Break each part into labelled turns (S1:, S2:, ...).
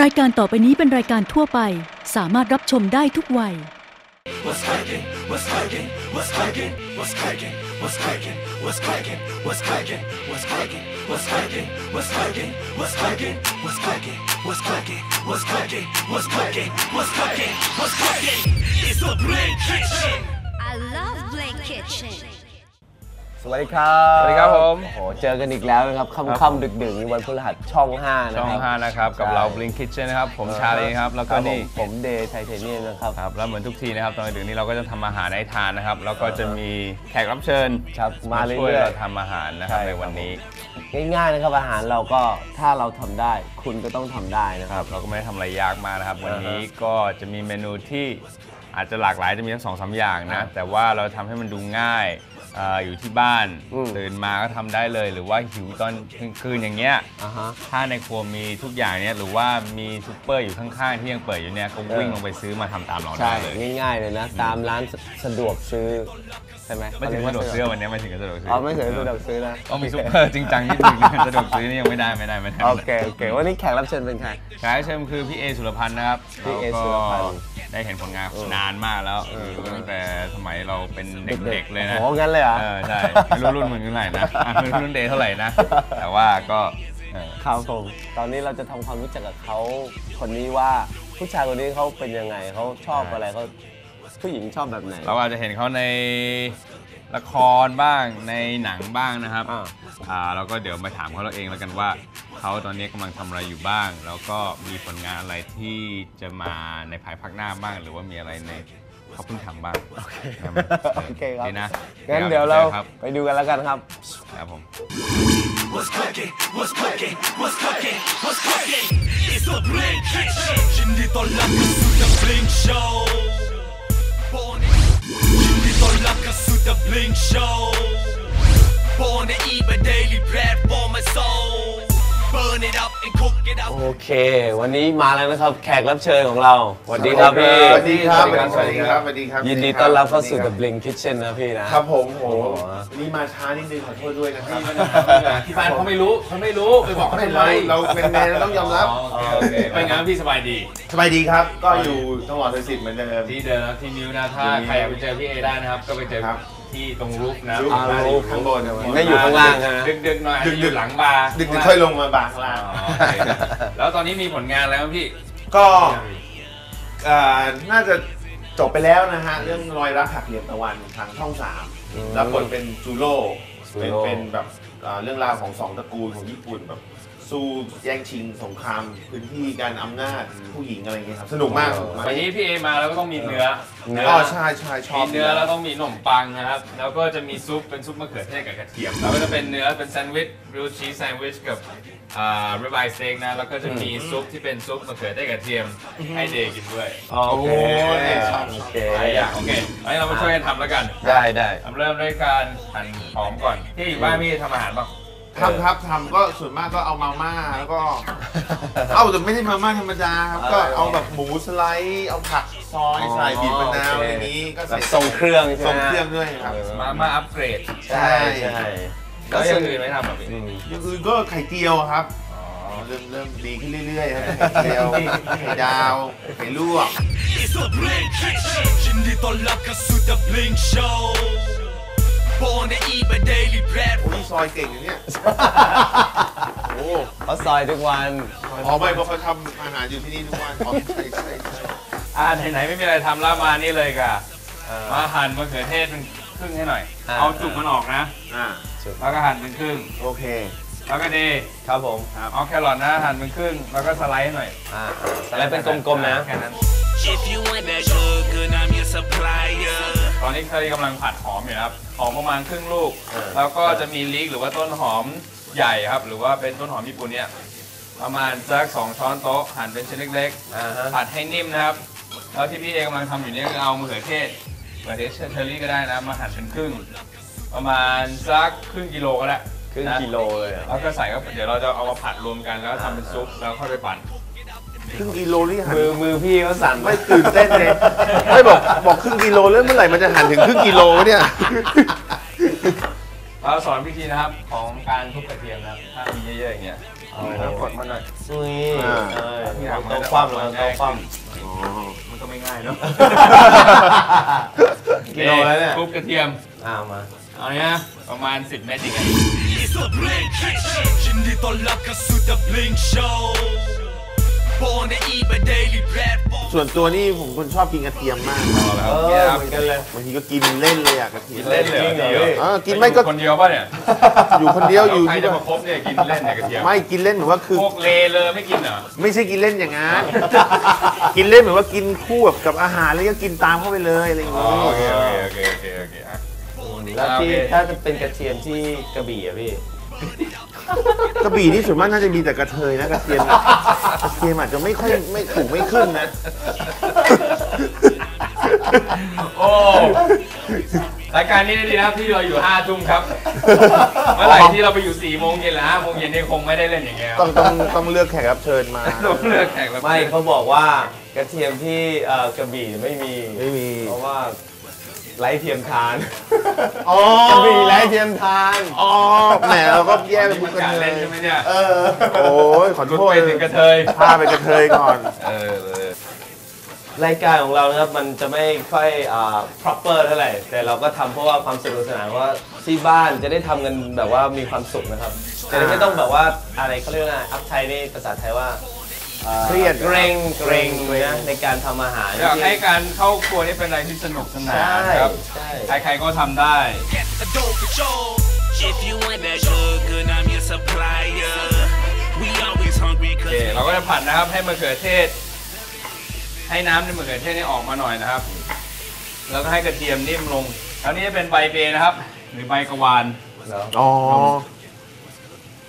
S1: รายการต่อไปนี้เป็นรายการทั่วไป สามารถรับชมได้ทุกวัย
S2: What's cracking? What's cracking? What's cracking? What's cracking? What's cracking? What's cracking? What's cracking? What's cracking? What's cracking? What's cracking? What's cracking? What's cracking? What's cracking? What's cracking? What's cracking? What's cracking? What's cracking? It's the Blink Kitchen.
S3: I love Blake Kitchen.
S4: สวัสดีครับ
S5: สวัสดีครับผม
S4: โอ้โหเจอกันอีกแล้วนะครับ
S5: ครับ
S4: ค่ำๆดึกๆในวันพฤหัสช่อง 5 นะ
S5: ช่อง
S4: ครับ
S5: 5นะครับ กับ
S4: ใช่
S5: เรา Blink Kitchen นะครับ ผมชาลีครับ แล้วก็
S4: ครับผม
S5: นี่
S4: ผมเดย์ไทเทเนียมนะครับ
S5: ครับ แล้วเหมือนทุกทีนะครับ ตอนดึกนี้เราก็จะทำอาหารให้ทานนะครับ แล้วก็จะมีแขกรับเชิญ
S4: ครับมาเรื่
S5: ช่วย
S4: อย
S5: เราทำอาหารนะครับ
S4: ใช่
S5: ใน
S4: ครับ
S5: วันนี้
S4: ๆง่ายๆนะครับอาหารเราก็ถ้าเราทำได้คุณก็ต้องทำได้นะ
S5: ค
S4: ค
S5: รั
S4: รั
S5: บบเราก็ไม่ได้ทำอะไรยากมากนะครับ วันนี้
S4: อ่าฮะ
S5: ก็จะมีเมนูที่อาจจะหลากหลายจะมีทั้งสองสามอย่างนะ
S4: อ่า
S5: แต่ว่าเราทำให้มันดูง่าย เอ่ออยู่ที่บ้าน
S4: อืม
S5: ตื่นมาก็ทำได้เลย หรือว่าหิวตอนกลางคืนอย่างเงี้ย
S4: อ่าฮะ
S5: ถ้าในครัวมีทุกอย่างเนี้ยหรือว่ามีซูเปอร์อยู่ข้างๆที่ยังเปิดอยู่เนี่ยก็วิ่ง
S4: เออ
S5: ลงไปซื้อมาทำตามเรา
S4: ใช่
S5: ได้เลย
S4: ง่ายๆเลยนะ ตามร้านสสะดวกซื้อ ใช่ไหม
S5: ไม่ถึงสะดวกซื้อวันนี้ไม่ถึงกับสะดวกซื้อ
S4: อ๋อไม่ถึงสะดวกซื้อนะ
S5: ต้องมีซูเปอร์จริงจังนิดนึงนะสะดวกซื้อนี่ยังไม่ได้ไม่ได้ไม่ได้
S4: โอเคโอเควันนี้แขกรับเชิญเป็นใคร
S5: แขกรับเชิญคือพี่เอสุรพันธ์นะครับ
S4: พี่เอ
S5: แล้วก็
S4: สุรพันธ์
S5: ได้เห็นผลงานนานมากแล้วตั้งแต่สมัยเราเป็นเด็กๆเลยนะ
S4: โอ้งั้นเลยเหรอ
S5: เออใช่ไม่รู้รุ่นมึงเท่าไหร่นะอะไม่รู้รุ่นเดย์เท่าไหร่นะ แต่ว่าก็เออ
S4: ครับผมตอนนี้เราจะทำความรู้จักกับเขาคนนี้ว่าผู้ชายคนนี้เขาเป็นยังไงเขาชอบอะไรเขาผู้หญิงชอบแบบไหน
S5: เราอาจจะเห็นเขาใน ละครบ้างในหนังบ้างนะครับ
S4: อ่า
S5: อ่าเราก็เดี๋ยวมาถามเขาเราเองแล้วกันว่าเขาตอนนี้กำลังทำอะไรอยู่บ้าง แล้วก็มีผลงานอะไรที่จะมาในภายภาคหน้าบ้าง หรือว่ามีอะไรในเขาเพิ่งทำบ้างโอเค
S4: โอเคครับ
S5: ดีนะ
S4: งั้นเดี๋ยวเรา
S5: ครับ
S4: ไปดูกันแล้วกันครับ
S5: ครับผม
S2: What's cracking? What's cracking? What's cracking? What's cracking? It's the Blink Kitchen. ยินดีต้อนรับเข้าสู่ The Blink Show. Born in- ยินดีต้อนรับเข้าสู่ The Blink Show. Born to eat my daily bread for my soul. Burn it up and cook it up.
S4: โอเค วันนี้มาแล้วนะครับ แขกรับเชิญของเราสวัสดีครับพี่
S6: สวัสดีครับ
S5: สวัสดีครับ
S6: สวัสดีครับ
S4: ยินดีต้อนรับเข้าสู่ The Blink Kitchen นะพี่นะ
S6: ครับผมโอ้โห
S4: โอ้โห
S6: นี่มาช้านิดนึงขอโทษด้วยนะครับ
S5: ที่บ้านเขาไม่รู้เขาไม่รู้ไปบอกเขา
S6: ไม่
S5: ทำไม
S6: เราเราเป็นแมนเราต้องยอมรับ
S5: อ๋อโอเคเป็นไงพี่สบายดี
S6: สบายดีครับ ก็อยู่จังหวัดสุสิทธิ์เหมือนเดิม
S5: ที่เดิมนะครับที่มิวนะถ้าใครอยากไปเจอพี่เอได้นะครับ ก็ไปเจอ
S6: ครับ
S5: ที่ตรงรูปนะ
S6: รูป
S4: อ่า
S6: มาอยู่ข้างบน
S4: ไม่อยู่ข้างล่างนะ
S5: ดึกๆหน่อย
S6: ดึกๆ
S5: อยู่หลังบาร์
S6: ดึกจะค่อยลงมาบางข้าง
S5: อ๋
S6: ล่า
S5: องโอเคแล้วตอนนี้มีผลงานแล้วพี่
S6: ก็ เอ่อน่าจะจบไปแล้วนะฮะ เรื่องรอยรักหักเหลี่ยมตะวันทางช่องสาม
S4: อืม
S6: แล้วบทเป็นจูโร่
S4: จู
S6: เป็น
S4: โร่
S6: เป็นแบบเอ่อเรื่องราวของสองตระกูลของญี่ปุ่นแบบ สู้แย่งชิงสงครามพื้นที่การอำนาจผู้หญิงอะไรอย่างเงี้ยครับสนุกมากสนุกมาก
S5: วันนี้พี่เอมาแล้วก็ต้องมีเนื้อ
S6: อ๋อใช่ใช่ชอ
S5: มี
S6: บ
S5: เนื้อแล้วต้องมีขนมปังนะครับ แล้วก็จะมีซุปเป็นซุปมะเขือเทศกับกระเทียม แล้วก็จะเป็นเนื้อเป็นแซนด์วิชริวชีสแซนด์วิชกับอ่าริบายสเต็กนะ แล้วก็จะมีซุปที่เป็นซุปมะเขือเทศกระเทียมให้เดย์กินด้วย
S4: โอเค
S6: ชอบ
S4: โอเค
S5: หลายอย่างโอเคอันนี้เรามาช่วยกันทำแล้วกัน
S4: ได้ได้
S5: เริ่มด้วยการหั่นหอมก่อนที่อยู่บ้านพี่ทำอาหารป่ะ
S6: ทำครับทำก็ส่วนมากก็เอามาม่าแล้วก็ เอาแต่ไม่ใช่มาม่าธรรมดาครับก็เอาแบบหมูสไลด์เอาผักซอยใส่บีบมะนาว
S4: โอเค
S6: ในนี้ก็
S4: แบ
S6: เสร็
S4: บ
S6: จ
S4: ทรงเครื่องใช่ไหม
S6: ทรงเครื่องด้วยครับ
S5: มามาอัปเกรด
S4: ใช่ใช่
S5: แล้วอย่างอื่นไม่ทำแบบนี้
S4: อืม
S6: อย่างอื่นก็ไข่เจียวครับ
S5: อ๋อ
S6: เริ่มเริ่มดีขึ้นเรื่อยๆครับไข่เจียวไข่ดาวไข่ลวก
S2: It's the Blink Kitchen ยินดีต้อนรับเข้าสู่ The Blink Show Born to eat my daily bread
S6: โอ้ยซอยเก่งอย่างเนี้ยโอ้
S4: เขาซอยทุกวัน
S6: พอไม่เพราะเขาทำอาหารอยู่ที่นี่ทุกวันอ๋อใช่ใช่ใช่
S5: อ่าไหนๆไม่มีอะไรทำแล้วมานี่เลยกะ
S4: เออ
S5: มาหั่นมะเขือเทศเป็นครึ่งให้หน่อย
S4: อ่า
S5: เอาจุกมันออกนะ
S6: อ่า
S5: แล้วก็หั่นเป็นครึ่ง
S6: โอเค
S5: แล้วก็เดย์
S4: ครับผม
S5: เอาแครอทนะหั่นเป็นครึ่ง แล้วก็สไลด์ให้หน่อย
S4: อ่าแล้วเป็นกลมๆนะ
S5: แค่นั้น
S2: If you want that
S5: อนนี้เคยกำลังผัดหอมอยู่นะครับหอมประมาณครึ่งลูก
S4: เออ
S5: แล้วก็จะมีลิกหรือว่าต้นหอมใหญ่ครับ หรือว่าเป็นต้นหอมญี่ปุ่นเนี่ยประมาณสักสองช้อนโต๊ะหั่นเป็นชิ้นเล็ก
S4: อ่าฮะ
S5: ๆผัดให้นิ่มนะครับ แล้วที่พี่เอกำลังทำอยู่เนี่ยคือเอามะเขือเทศมะเขือเทศเชอร์รี่ก็ได้นะมาหั่นเป็นครึ่ง ประมาณสักครึ่งกิโลก็ได้
S4: ครึ่ง
S5: นะ
S4: กิโลเลยอะ
S5: แล้วก็ใส่ก็เดี๋ยวเราจะเอามาผัดรวมกันแล้วทำเป็นซุปแล้วค่อยไปปั่น
S6: ครึ่งกิโลนี่หัน
S4: มือมือพี่เขาสั่น
S6: ไม่ตื่นเต้นเลยไม่บอกบอกครึ่งกิโลแล้วเมื่อไหร่มันจะหันถึงครึ่งกิโลวะเนี่ย
S5: เราสอนวิธีนะครับของการทุบกระเทียมนะครับถ้ามีเยอะๆอย่างเงี้ยเก
S4: ดมาหน่อยนี่
S6: อ่า
S4: เออต้องคว่ำแล้วต้องคว่
S6: อ๋อ
S5: มันก็ไม่ง่ายเนาะำ
S4: กิโลแล้วเนี่ย
S5: คลุกกระเทียม
S4: อ้าวมา
S5: เอาเนี้ยประมาณ 10 เม็ดอีกอะ
S2: It's the Blink Kitchen ยินดีต้อนรับเข้า สู่ The Blink Show Born to eat but daily platform
S6: ส่วนตัวนี่ผมคนชอบกินกระเทียมมาก
S4: เออเหมือนกันเลย
S6: บางทีก็กินเล่นเลยอะกระเทียม
S5: เล่นเลย
S4: จริงเหรอ
S5: เดียว
S6: เออกินไม่ก็
S5: คนเดียวป่ะเนี่ย
S6: อยู่คนเดียวอยู่
S5: ใคร
S6: ที่
S5: จะ
S6: บ้าน
S5: มาครบเนี่ยกินเล่นเนี่ยกระเทียม
S6: ไม่กินเล่นเหมือนว่าคือ
S5: พวกเลเลยไม่กินเหรอ
S6: ไม่ใช่กินเล่นอย่างนั้น กินเล่นเหมือนว่ากินคู่กับกับอาหารแล้วก็กินตามเข้าไปเลยอะไรอย่าง
S5: อ๋อ
S6: งี้
S5: โอเคโอเคโอเคโอเคโอเคอะ
S4: แล้วที่
S5: โอเค
S4: ถ้าจะเป็นกระเทียมที่กระบี่อะพี่
S6: กระบี่นี่ส่วนมากน่าจะมีแต่กระเทยนะกระเทียมกระเทียมอาจจะไม่ค่อยไม่ถูกไม่ขึ้นนะ
S5: โอ้รายการนี้ดีนะครับที่เราอยู่5ทุ่มครับ เมื่อไหร่ที่เราไปอยู่4โมงเย็นหรือ5โมงเย็นนี่คงไม่ได้เล่นอย่างเงี้ย
S6: ต้องต้องต้องเลือกแขกรับเชิญมา
S5: ต้องเลือกแขกรับ
S4: ไม่เขาบอกว่ากระเทียมที่เอ่อกระบี่ไม่มี
S6: ไม่มี
S4: เพราะว่า ไร้เทียมทาน
S6: อ๋อก
S4: ระบี่ไร้เทียมทาน
S6: อ๋อแหมเราก็แย่ไป
S5: นี่
S6: ทุ
S5: มั
S6: ก
S5: น
S6: กัน
S5: การ
S6: เล
S5: เล่
S6: ย
S5: นใช่ไหมเนี่ย
S6: เออโอ้ยขอ
S5: หลุด
S6: โทษ
S5: ไปถึงกระเทย
S6: พาไปกระเทยก่อน
S5: เออเออ
S4: รายการของเรานะครับมันจะไม่ค่อยอ่า proper เท่าไหร่แต่เราก็ทำเพราะว่าความสนุกสนานว่าที่บ้านจะได้ทำกันแบบว่ามีความสุขนะครับจะได้ไม่ต้องแบบว่าอะไรเขาเรียกว่าอะไรอัพไทยนี่ภาษาไทยว่าอ่า
S6: เครียด
S4: เกรงเกรงนะในการทำอาหาร
S5: อยากให้การเข้าครัวนี่เป็นอะไรที่สนุกสนา
S4: ใช่
S5: นครับ
S4: ใช่
S5: ใครๆก็ทำได้
S2: Get the dough for sure If you want that sugar I'm your supplier We always hungry
S5: โอ
S2: cause
S5: เคเราก็จะผัดนะครับให้มะเขือเทศ ให้น้ำในมะเขือเทศนี่ออกมาหน่อยนะครับ แล้วก็ให้กระเทียมนิ่มลงแล้วนี้จะเป็นใบเบนะครับ หรือใบกระวาน
S6: อ๋อ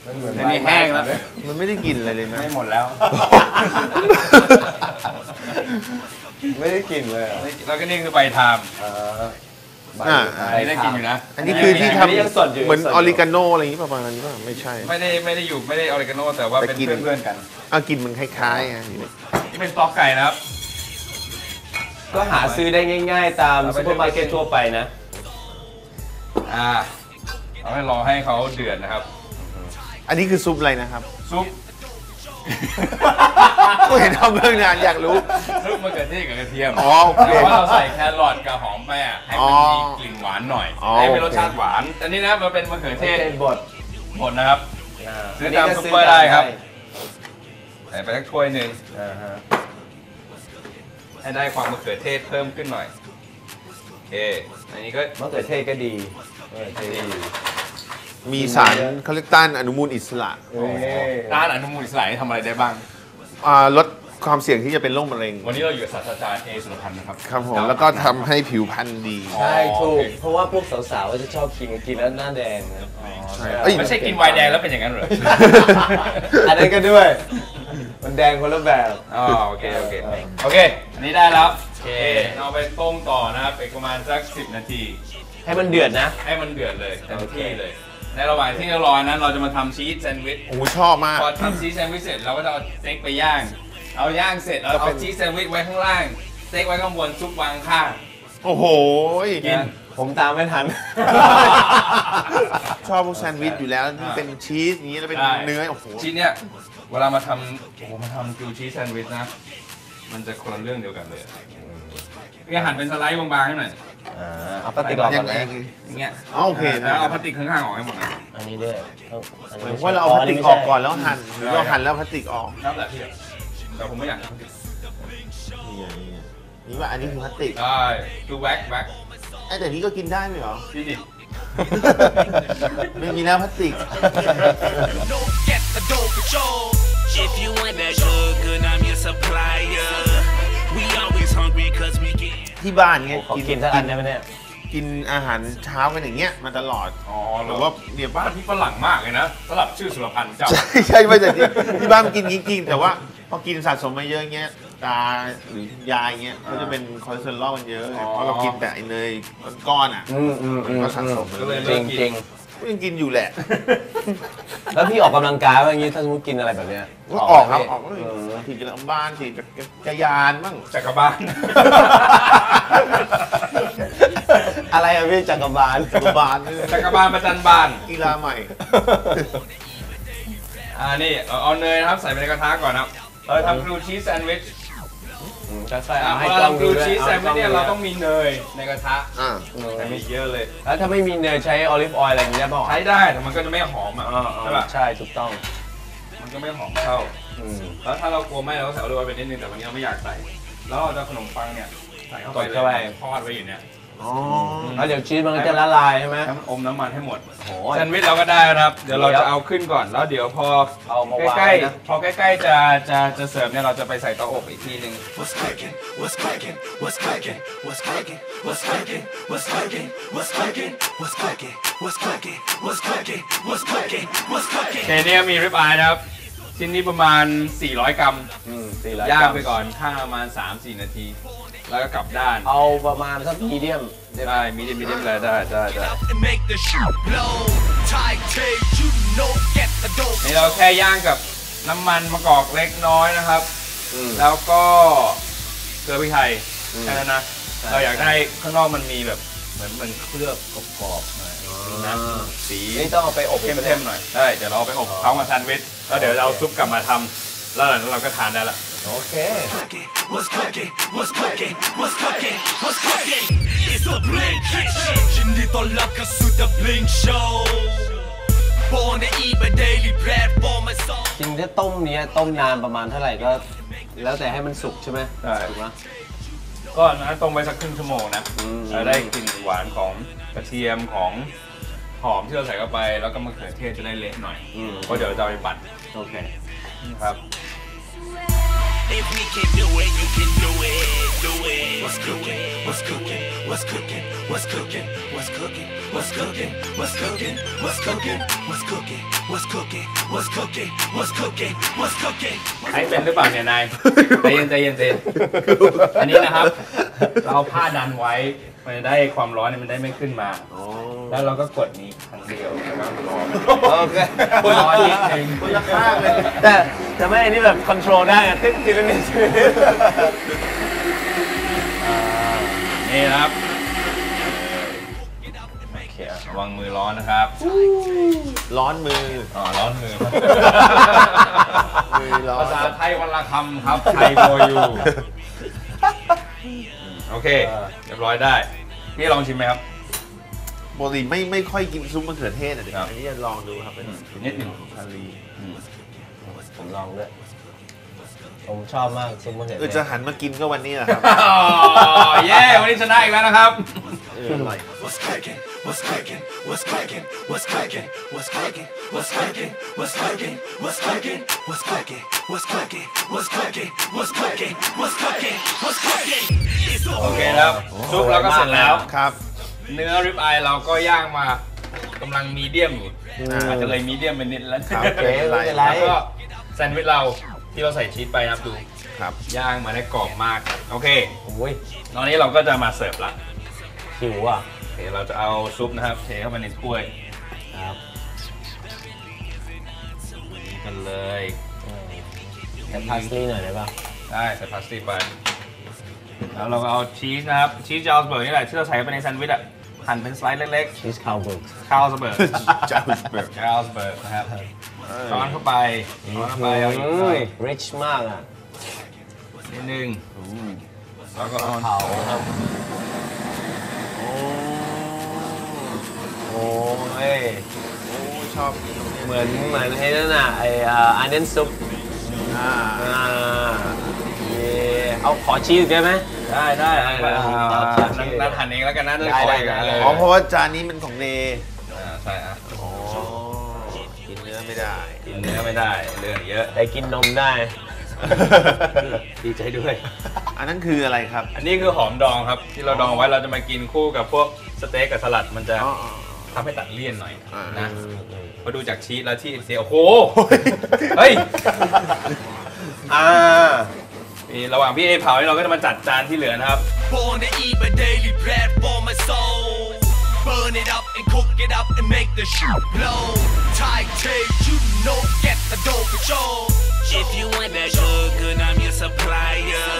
S5: อันนี้แห้งแล้ว
S6: มันไม่ได้กินอะไรเลยนะ
S5: ไม่หมดแล้ว
S4: ไม่ได้กลิ่นเลยเหรอ
S5: แล้วก็นี่คือใบทาม
S4: อ่า
S6: อ่า
S5: อันนี้ได้กินอยู่นะ
S6: อันนี้คือที่ท
S4: อันนี้ยังสดอยู่ำ
S6: เหมือน
S4: ยังสดอยู่
S6: ออริกาโนอะไรอย่างนี้ประมาณนี้ป่ะไม่ใช่
S5: ไม่ได้ไม่ได้อยู่ไม่ได้ออริกาโนแต่ว่า
S6: แต่
S5: เป็น
S6: กิน
S5: เพื่อนๆกัน
S6: เอากินมันคล้ายๆไง
S5: นี่เป็นสต๊อกไก่นะครับ
S4: ก็หาซื้อได้ง่าย ๆ ตามซูเปอร์มาร์เก็ตทั่วไปนะ
S5: อ่าเอาให้รอให้เขาเดือดนะครับ
S6: อันนี้คือซุปอะไรนะครับ
S5: ซุป
S6: ก็เห็นทำเรื่องนานอยากรู้
S5: ซุปมะเขือเทศกับกระเทียม
S6: อ๋อโอเค
S5: แต่ว่าเราใส่แครอทกับหอมไปอะให้มันมีกลิ่นหวานหน่อย
S6: อ๋อ
S5: ให้เป็น
S6: โอเค
S5: รสชาติหวาน อันนี้นะมันเป็นมะเขือเทศ
S4: บด
S5: หมดนะครับ
S4: อ่
S5: ซื้อตามซุปเปอร์ได้ครับ
S4: ได้
S5: ใส่ไปสักถ้วยหนึ่ง
S4: อ่าฮะ
S5: ให้ได้ความมะเขือเทศเพิ่มขึ้นหน่อย โอเค อันนี้ก็
S4: มะเขือเทศก็ดีมะเขือเทศก็ดี
S6: มีสารเขาเรียกต้านอนุมูลอิสระ
S4: เอ้ย
S5: ร้านอนุมูลอิสระนี่ทำอะไรได้บ้าง
S6: อ่าลดความเสี่ยงที่จะเป็นโรคมะเร็ง
S5: วันนี้เราอยู่กับศาสตราจารย์เอสุรพันธ์นะครับ
S6: ครับผมแล้วก็ทำให้ผิวพรรณดี
S4: ใช่ถูก
S5: โอเค
S4: เพราะว่าพวกสาวๆก็จะชอบกินกินแล้วหน้าแดงนะ
S6: ใช่เอ้ย
S5: ไม่ใช่กินไวน์แดงแล้วเป็นอย่างนั้นเหรอ
S4: อันนั้นก็ด้วย มันแดงคนละแบบ
S5: อ๋อโอเคโอเคโอเค อันนี้ได้แล้วโอเคเอาไปต้มต่อนะครับอีกประมาณสัก10 นาที
S4: ให้มันเดือดนะ
S5: ให้มันเดือดเลยเต็มที่เลย ในระหว่างที่เรารอนั้นเราจะมาทำชีสแซนด์วิช
S6: โอ้โหชอบมาก
S5: พอทำชีสแซนด์วิชเสร็จเราก็จะเอาสเต็กไปย่าง เอาย่างเสร็จเรา
S6: ก็เป็
S5: เอา
S6: น
S5: ชีสแซนด์วิชไว้ข้างล่าง สเต็กไว้ข้างบนซุปวางข้าง
S6: โอ้โห
S5: กิน
S4: ผมตามไม่ทัน
S6: ชอบพวกแซนด์วิชอยู่แล้วที่เป็นชีสอย่างนี้แล้วเป็น
S5: ใช่
S6: เนื้อโอ้โห
S5: ชีสเนี่ยเวลามาทำโอ้โหมาทำกิวชีสแซนด์วิชนะ มันจะคนละเรื่องเดียวกันเลยพี่หั่นเป็นสไลด์บางๆให้หน่อย
S4: อ่าเอาปฏิกรอบ
S6: ยั
S4: ก่องน
S6: ไง
S4: นะ
S5: อย่างเงี้ย
S6: อ๋อโอเค
S5: แล้วเอาพลาสติกข้างๆออกให้หมดนะ
S4: อันนี้ด้วยต้องอัน
S6: เหมื
S4: นี้
S6: อนว่าเราเอาพลาสติกออกก่อนแล้วหั่นหรือเราหั่นแล้วพลาสติกออก
S5: ครับแหละพี่แต่ผมไม่อยากทำพลาสติก
S6: นี่ไงนี่ไงนี่ว่าอันนี้คือพลาสติก
S5: ได้ดูแว็กแว็ก
S6: ไอ้แต่นี้ก็กินได้ไหมเหรอ
S5: พี่ดิ
S6: ไม่มีแล้วพลาสติก
S2: No, get the dough for sure. If you want that sugar, I'm your supplier.
S6: ที่บ้านเงี้ย
S4: ขอกินสักอันได้ไหมเนี่ย
S6: กินอาหารเช้ากันอย่างเงี้ยมาตลอด
S5: อ๋อ
S6: ห
S5: ห
S6: รื
S5: รืออ
S6: ว่า
S5: ว่า
S6: เนี่ย
S5: บ้า
S6: บ้านน
S5: ที่ฝรั่งมากเลยนะสลับชื่อสุรพันธ์เจ้า
S6: ใช่ใช่ไม่แต่ที่ที่บ้านมันกินจริงๆแต่ว่าพอกินสะสมมาเยอะเงี้ยตาหรือยายเงี้ยเขาจะเป็นคอเลสเตอรอลกันเยอะไง
S5: อ๋อ
S6: เพราะเรากินแต่ไอ้เนยก้อนๆอะ
S4: อืมอืมอืม
S6: ก็สะสมมา
S5: ก็เลย
S4: จ
S5: เลิ
S4: ริ
S5: ก
S4: ง
S5: กิน
S4: จริง
S6: ก็ยังกินอยู่แหละ
S4: ๆแล้วพี่ออกกำลังกายว่าอย่างนี้ถ้าสมมติกินอะไรแบบเนี้ย
S6: ก็ออกครับออก
S4: เออ
S6: ขี่จักรบ้านขี่จักรยานบ้าง
S5: จักรบาล
S4: อะไรอะพี่จักรบาล
S6: จักรบาลนี่
S5: จักรบาลประจันบาน
S6: กีฬาใหม่
S5: อ่า นี่ เอาเอาเนยนะครับ ใส่ไปในกระทะก่อนนะครับ เราจะทำครูชีสแซนด์วิช
S4: อืม ก็ใส่
S5: อ่า
S4: เอา
S5: พ
S4: ให้
S5: อก
S4: ล้อง
S5: ทำค
S4: ดู
S5: รู
S4: ด้วย
S5: ชีสแซนด์วิชเนี่ย
S4: ให้ก
S5: เรา
S4: ล้
S5: ต้องมีเนยในกระทะ
S6: อ่า
S5: ใส่ไม่เยอะเลย
S4: แล้วถ้าไม่มีเนยใช้ออลิฟออยล์อะไรอย่างเงี้ยได้ป่าว
S5: ใช้ได้แต่มันก็จะไม่หอมอะ
S4: อ่า
S5: ใช่ป่ะ
S4: ใช่ถูกต้อง
S5: มันก็ไม่หอมเท่า
S4: อืม
S5: แล้วถ้าเรากลัวไหมเราก็ใส่โอลิฟออยล์ไปนิดนึงแต่วันนี้เราไม่อยากใส่แล้วเราจะเอาขนมปังเนี่ยใส่เข้าไป
S4: กดเข้าไป
S5: เลยทอดไว้อยู่เนี่ย
S6: อ๋อ
S4: แล้วเดี๋ยวชีสมันก็จะละลายใช่ไหม
S5: ให้มันอมน้ำมันให้หมด
S4: โอ้
S5: แซนด์วิชเราก็ได้นะครับ เดี๋ยวเรา
S4: เดี๋ยว
S5: จะเอาขึ้นก่อนแล้วเดี๋ยวพอ
S4: เอามาวาง
S5: ใกล้
S4: ไว้นะ
S5: ๆพอใกล้ๆจะจะจะเสิร์ฟเนี่ยเราจะไปใส่เตาอบอีกทีหนึ่ง
S2: What's cracking? What's cracking? What's cracking? What's cracking? What's cracking? What's cracking? What's cracking? What's cracking? What's cracking? What's cracking? What's cracking? What's cracking?
S5: ในนี้มีริบอายนะครับ ชิ้นนี้ประมาณ 400 กรัม
S4: อืมสี่ร้อย
S5: ย่าง
S4: กรัม
S5: ไปก่อนข้างประมาณ 3-4 นาที แล้วก็กลับด้าน
S4: เอาประมาณสักมีเดียม
S5: ได้มีเดียมมีเดียมเลยได้ได้ได้
S2: And make the shit blow. Tight tape, you know, get the dope.
S5: นี่เราแค่ย่างกับน้ำมันมะกอกเล็กน้อยนะครับ
S4: อืม
S5: แล้วก็เกลือพริกไทย
S4: อืม
S5: แค่นั้นนะ
S4: ใช่
S5: เราอยากได้ข้างนอกมันมีแบบเหมือนมันเคลือบกรอบๆหน่อยนะสี
S4: นี่ต้องเอาไปอบ
S5: เข้มๆหน่อยใช่เดี๋ยวเราเอาไปอบเขามาแซนด์วิชแล้วเดี๋ยวเราเอาซุปกลับมาทำแล้วหลังจากนั้นเราก็ทานได้ละ
S4: โอเค
S2: What's cracking? What's cracking? What's cracking? What's cracking? It's the Blink Kitchen. ยินดีต้อนรับเข้าสู่ The Blink Show. Born to eat a daily platform and song.
S4: จริงถ้าต้มเนี้ยต้มนานประมาณเท่าไหร่ก็ แล้วแต่ให้มันสุกใช่ไหม
S5: ใช่
S4: ถูกไหม
S5: ก็นะต้มไว้สักครึ่งชั่วโมงนะ
S4: อืม
S5: จะได้กลิ่นหวานของกระเทียมของหอมที่เราใส่เข้าไป แล้วก็มะเขือเทศจะได้เละหน่อย
S4: อืม
S5: เพราะเดี๋ยวจะเอาไปปั่น
S4: โอเค
S5: ครับ
S2: If we can do it, you can do it, do it. What's cooking? What's cooking? What's cooking? What's cooking? What's cooking? What's cooking? What's cooking? What's cooking? What's cooking? What's cooking? What's cooking? What's cooking? What's cooking?
S5: ใช้เป็นหรือเปล่าเนี่ยนาย ใจเย็นใจเย็นใจเย็นอันนี้นะครับ เราเอาผ้าดันไว้ มันจะได้ความร้อนเนี่ยมันได้ไม่ขึ้นมา แล้วเราก็กดนี้ครั้งเดียวแล้วก็รอมัน
S4: โอเค
S5: ร้อนนิดนึง
S6: คนละข้างเลย
S4: แต่แต่ไม่อันนี้แบบคอนโทรลได้อะติ๊กทีละนิดทีละนิด
S5: นี่นะครับโอเคระวังมือร้อนนะครับ
S6: ร้อนมือ
S5: อ๋อ ร้อนมือ
S6: มือร้อน
S5: ภาษาไทยวันละคำครับ ไทยโบอยู โอเค เรียบร้อยได้ พี่ลองชิมไหมครับ
S6: ปกติไม่ไม่ค่อยกินซุปมะเขือเทศอะเดี๋ยว
S5: ครับ
S6: อันนี้จะลองดูครับเป็น
S5: นิดหนึ่ง
S6: คารี
S4: ผมลองด้วย ผมชอบมากซุปมะเขือ
S6: เออ
S4: เท
S6: จะ
S4: ศ
S6: หันมากินก็วันนี้แหละครับ
S5: อ๋อเย้วันนี้ชนะอีกแล้วนะครับ
S6: เอออร่อย
S2: What's cracking? What's cracking? What's cracking? What's cracking? What's cracking? What's cracking? What's cracking? What's cracking? What's cracking? What's cracking? What's cracking? What's cracking? What's cracking? What's cracking? It's the
S5: โอเคครับซุปเราก็เสร็จแล้ว
S6: ครับ
S5: เนื้อริบอายเราก็ย่างมากำลังมีเดียมอยู่อาจจะเลยมีเดียมเป็นนิดแล้ว
S6: ครับ
S4: โอเคไม่เป็นไร
S5: แล้วก็แซนด์วิชเรา ที่เราใส่ชีสไปนะครับดู
S6: ครับ
S5: ย่างมาได้กรอบมาก โอเค
S4: โอ้ย
S5: ตอนนี้เราก็จะมาเสิร์ฟละ
S4: หิวอะ
S5: โอเคเราจะเอาซุปนะครับ เทเข้าไปในถ้วย
S4: ครับ
S5: นี่กันเลย
S4: แต่พาสลีย์หน่อยได้ป่ะ
S5: ได้ใส่พลาสติกไป แล้วเราก็เอาชีสนะครับ ชีสจาลสเบิร์กนี่แหละที่เราใส่ไปในแซนด์วิชอะหั่นเป็นสไลด์เล็ก
S4: ชีสคาวเบิร์ก
S5: ๆคาลสเบิร์ก
S6: จาสเบิร์ก
S5: คาลสเบิร์กนะครับ ช้อนเข้าไปช้อนเข้าไปเอาอีกหน่อย
S4: ริชมากอะ
S5: นิดนึงแล้วก็เอา
S4: เผาครับโอ้ย
S6: โอ้ชอบกินตรงนี้
S4: เหมือนเหมือนไอ้นั่นน่ะไอ้อันเนนซุป
S6: อ่า
S4: อ่าเย่เอาขอชีสได้ไหม
S5: ได้ได้เอาไป
S4: เอา
S5: เอา
S4: เอา
S5: นั่นนั่นหั่นเองแล้วกันนะจะ
S4: ได้
S5: ขอ
S4: ได้
S5: อีก
S4: ได้
S5: อันเลย
S6: อ๋อเพราะว่าจานนี้เป็นของเน
S5: อ่าใช่อะ
S6: อ๋อกินเนื้อ ไม่ได้
S5: กินเนื้อไม่ได้เรื่องเยอะ
S4: แต่กินนมได้
S5: ดีใจด้วย
S6: อันนั้นคืออะไรครับ
S5: อันนี้คือหอมดองครับ ที่เราดองไว้เราจะมากินคู่กับพวกสเต็กกับสลัดมันจะ
S6: อ๋อ
S5: ทำให้ตัดเลี่ยนหน่อย
S6: อ่าน
S5: นะพอดูจากชีสแล้วที่เสียโอ้โหเฮ้ย
S4: อ่า
S5: นี่ระหว่างพี่เอเผานี่เราก็จะมาจัดจานที่เหลือนะครับ
S2: Born to eat a daily platform and soul. Burn it up and cook it up and make the shit blow. Tight tape, you know, get the dough for sure.
S7: If you want that good, good, I'm your supplier.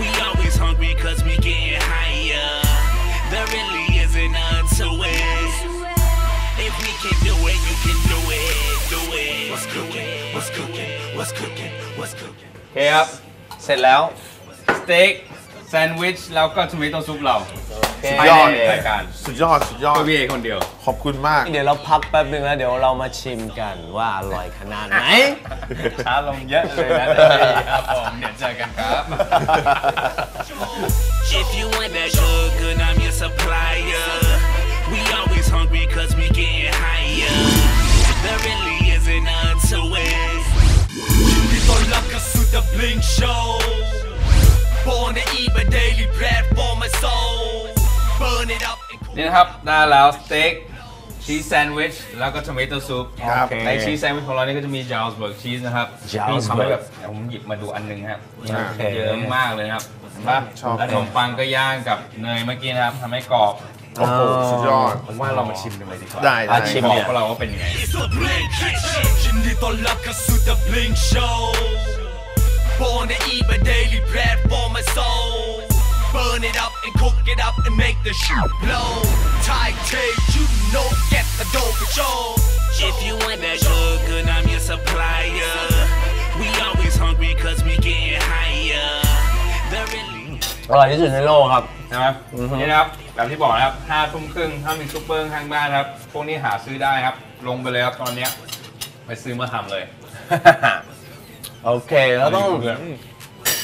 S7: We always hungry cause we getting higher. There really isn't none to it. If we can do it, you can do it, do do it.
S2: What's cooking? What's cooking? What's cooking? What's cooking?
S5: โอเคครับ
S4: เสร็จแล้ว
S5: สเต็กแซนด์วิช แล้วก็ทอมิโต้ซุปเรา
S6: สุด
S5: ภาย
S6: ยอด
S5: ในรายการ
S6: สุดยอดสุดยอด
S5: เพื่อพี่เอคนเดียว
S6: ขอบคุณมาก
S4: เดี๋ยวเราพักแป๊บนึงแล้วเดี๋ยวเรามาชิมกันว่าอร่อยขนาดไหน
S5: ช้าลงเยอะเลยนะเดี๋ยวพี่ครับผมเดี๋ยวเจอกันครับ
S7: If you want that good, good, I'm your supplier. We always hungry cause we getting higher. There really isn't none to it.
S2: ยินดีต้อนรับเข้าสู่ The Blink Show
S5: นี่นะครับได้แล้วสเต็กชีสแซนด์วิชแล้วก็ทอมิโต้ซุป
S6: ครับ
S5: ในชีสแซนด์วิชของเรานี่ก็จะมีจาลส์เบิร์กชีสนะครับ
S4: Jarlsberg
S5: นี่ทำให้แบบเดี๋ยวผมหยิบมาดูอันหนึงครับ
S6: โอเค
S5: เยอะมากเลยนะครับเห็นปะ
S6: ชอบ
S5: แล้วขนมปังก็ย่างกับเนยเมื่อกี้นะครับทำให้กรอบ
S6: โอ้โหสุดยอด
S5: ผมว่าเรามาชิมกันเลยดีกว่า
S6: ได้ได้
S4: ชิม
S5: บอ
S4: เนี่
S5: ก
S4: ย
S5: พวกเราว่าเป็นยังไง
S2: It's the Blink Kitchen ยินดีต้อนรับเข้าสู่ The Blink Show Born to eat my daily bread for my soul Burn it up and cook it up and make the shit blow Thai taste, you know, get the dough for sure
S7: If you want that good, good, I'm your supplier. We always hungry cause we getting higher. There really
S4: อร่อยที่สุดในโลกครับ
S5: ใช่ไหมนี่นะครับแบบที่บอกนะครับห้าทุ่มครึ่งถ้ามีซุปเปอร์ข้างบ้านครับ พวกนี้หาซื้อได้ครับ ลงไปเลยครับตอนเนี้ยไปซื้อมาทำเลย
S4: โอเคเราต้อง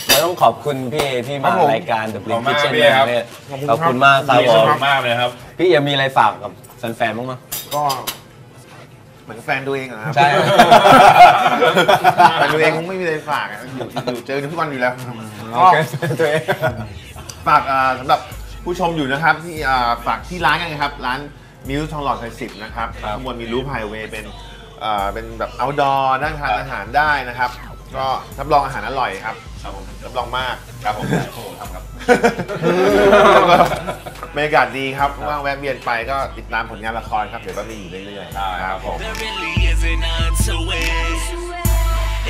S4: เราต้องขอบคุณพี่เอที่
S6: ครั
S4: มา
S6: บผม
S4: รายการ The
S5: ข
S4: Blink
S5: อบคุณมาก
S4: Kitchen
S5: พี่เอครับ
S4: เนี่ย
S6: ขอบคุณ
S4: ขอบคุณมากครับ
S5: ข
S4: ผ
S5: อบ
S4: ม
S5: คุณมากเลยครับ
S4: พี่เอมีอะไรฝากกับแฟนๆบ้างมั้ย
S6: ก็เหมือนแฟนตัวเองอะครับ
S4: ใช่
S6: แฟนตัวเองคงไม่มีอะไรฝากอะอยู่อยู่เจอกันทุกวันอยู่แล้ว
S4: โอเคตัวเอง
S6: ฝากอ่าสำหรับผู้ชมอยู่นะครับ ที่อ่าฝากที่ร้านกันนะครับ ร้านมิวทองหล่อซอยสิบนะครับ
S5: ครับ
S6: ข้างบนมีรูปไฮเวย์เป็นอ่าเป็นแบบ outdoor นั่งทานอาหารได้นะครับ ก็รับรองอาหารอร่อยครับ
S5: ครับผม
S6: รับรองมาก
S5: ครับผมโอ้โหทำครับ
S6: แล้วก็บรรยากาศดีครับว่างแวะเวียนไปก็ติดตามผลงานละครครับเดี๋ยวก็มีอยู่เรื่อยๆ
S5: ได้ครับผม
S6: ผม
S7: There really isn't none to it.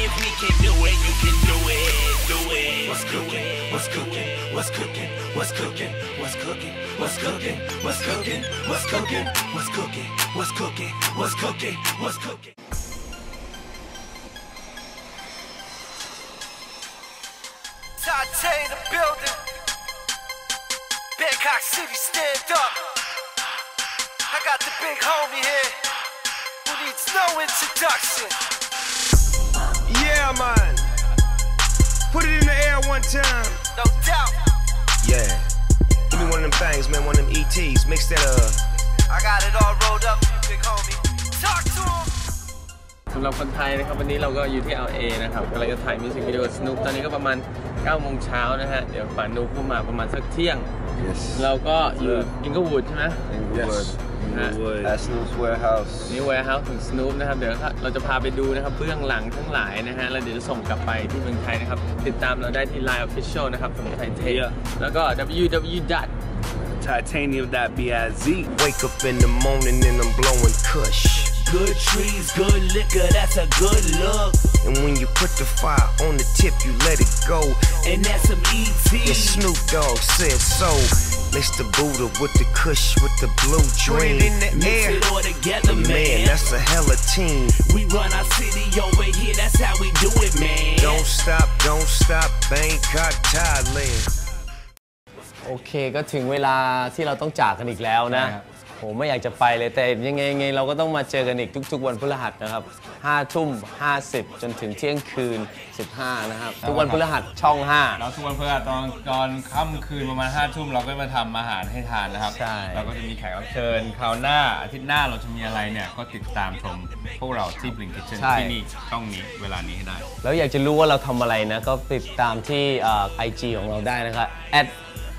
S7: If we can do it, you can do it. Do it.
S2: What's cooking? What's cooking? What's cooking? What's cooking? What's cooking? What's cooking? What's cooking? What's cooking? What's cooking? What's cooking? What's cooking? What's cooking?
S8: Titanium City, stand up. I got the big homie here who needs no introduction.
S9: Yeah, man. Put it in the air one time.
S8: No doubt.
S9: Yeah. Give me one of them things, man. One of them ETs. Mix that uh.
S8: I got it all rolled up for you, big homie. Talk to him.
S10: สำหรับคนไทยนะครับ วันนี้เราก็อยู่ที่ LA นะครับกำลังจะถ่ายมิวสิกวิดีโอสนุกตอนนี้ก็ประมาณ 9โมงเช้านะฮะ เดี๋ยวป่านุกก็มาประมาณสักเที่ยงเราก็อยู่อิงเกอร์วูดใช่ไหม
S4: Yes
S10: ฮะ
S4: At Snoop's Warehouse
S10: นี่ warehouse ของ Snoop นะครับ เดี๋ยวเราจะพาไปดูนะครับเบื้องหลังทั้งหลายนะฮะ แล้วเดี๋ยวจะส่งกลับไปที่เมืองไทยนะครับ ติดตามเราได้ที่ Line Official นะครับของไทยเทแล้วก็ www.
S9: Titanium.biz. Wake up in the morning and I'm blowing kush.
S7: Good trees, good liquor, that's a good look.
S9: And when you put the fire on the tip, you let it go.
S7: And that's some E
S9: The
S7: ET.
S9: Snoop Dogg said so. Mr. Buddha with the kush with the blue dream.
S7: in the Mix it all together,
S9: Man,
S7: man.
S9: that's a hella team.
S7: We run our city over here, that's how we do it, man.
S9: Don't stop, don't stop, Bangkok, Thailand.
S4: โอเคก็ถึงเวลาที่เราต้องจากกันอีกแล้วนะ
S5: ใช่ครับ
S4: โ หไม่อยากจะไปเลยแต่ยังไงยังไงเราก็ต้องมาเจอกันอีกทุก ๆ วันพฤหัสนะครับ5ทุ่ม50 จนถึงเที่ยงคืน 15 นะครับ ทุกวันพฤหัสช่อง
S5: แล้วทุกวันพฤหัสตอนตอนค่ำคืนประมาณ5้าทุ่มเราก็มาทำอาหารให้ทานนะครับ
S4: ใช่
S5: เราก็จะมีแขกรับเชิญคราวหน้าอาทิตย์หน้าเราจะมีอะไรเนี่ยก็ติดตามชมพวกเราที่ Blink Kitchen ที่นี่ช่องนี้เวลานี้ให้ได้
S4: 5แล้วอยากจะรู้ว่าเราทำอะไรนะ ก็ติดตามที่ไอจีของเราได้นะครับ at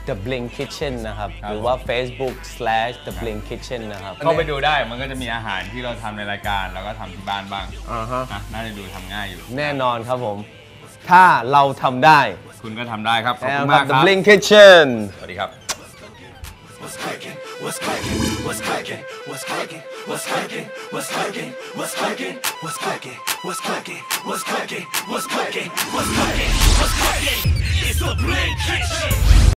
S4: the blink kitchen นะครับ
S5: ครับ
S4: หรือว่า facebook slash the blink kitchen นะครับ
S5: เข้าไปดูได้มันก็จะมีอาหารที่เราทำในรายการ แล้วก็ทำที่บ้านบ้าง
S4: อ่าฮะ
S5: นะน่าจะดูทำง่ายอยู่
S4: แน่นอนครับผม ถ้าเราทำได้
S5: คุณก็ทำได้ครับ ขอบ
S4: แล้ว
S5: คุณ
S4: กั
S5: มา
S4: บ
S5: กค
S4: the
S5: รับ
S4: blink kitchen
S5: สวัสดีครับ
S2: What's cracking? What's cracking? What's cracking? What's cracking? What's cracking? What's cracking? What's cracking? What's cracking? What's cracking? What's cracking? What's cracking? What's cracking? What's cracking? It's the Blink Kitchen.